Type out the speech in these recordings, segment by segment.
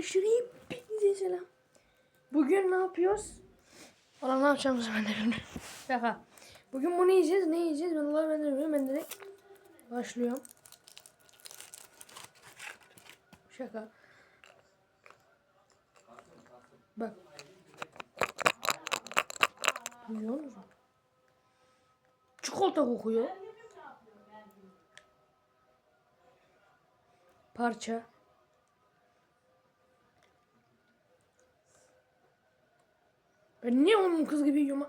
Arkadaşlar hepinize selam. Bugün ne yapıyoruz? Valla ne yapacağımızı ben de bilmiyorum. Şaka. Bugün bunu yiyeceğiz. Ne yiyeceğiz? Ben Allah ben de bilmiyorum. Ben direkt başlıyorum. Şaka. Bak. Biliyor musun? Çikolata kokuyor. Parça. Ben niye onun kız gibi yiyorum?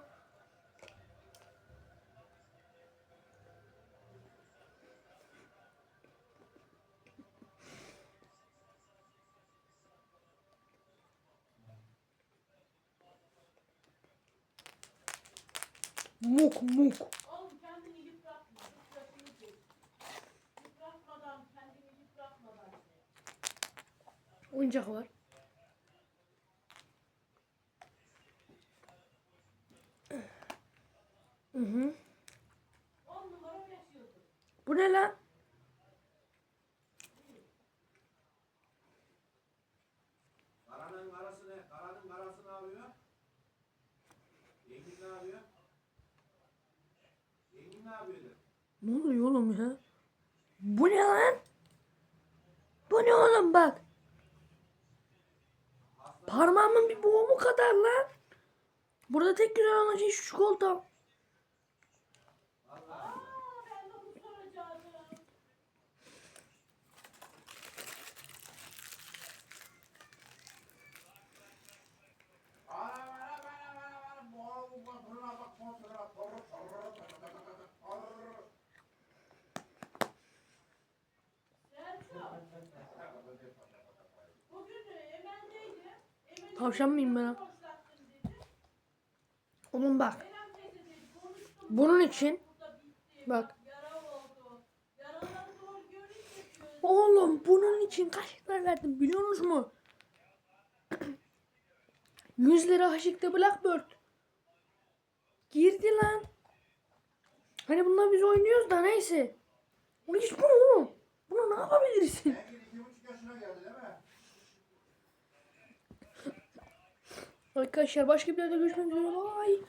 Muk muk. Oğlum kendini Hı hı. Bu ne lan? Karanın karası ne? Karanın karası ne yapıyor? Yengin ne yapıyor? Yengin ne yapıyor? Ne oluyor oğlum ya? Bu ne lan? Bu ne oğlum bak. Parmağımın bir boğumu kadar lan. Burada tek güzel olan şey şu çikolata. Tavşan mıyım ben? Oğlum bak. Bunun için. Bak. Oğlum bunun için kaç lira verdim biliyor musunuz mu? 100 lira Haşik'te Blackbird. Girdi lan. Hani bunlar biz oynuyoruz da neyse. Bunu hiç bunu oğlum. Bunu ne yapabilirsin? Arkadaşlar başka bir yerde görüşmek üzere. Bye.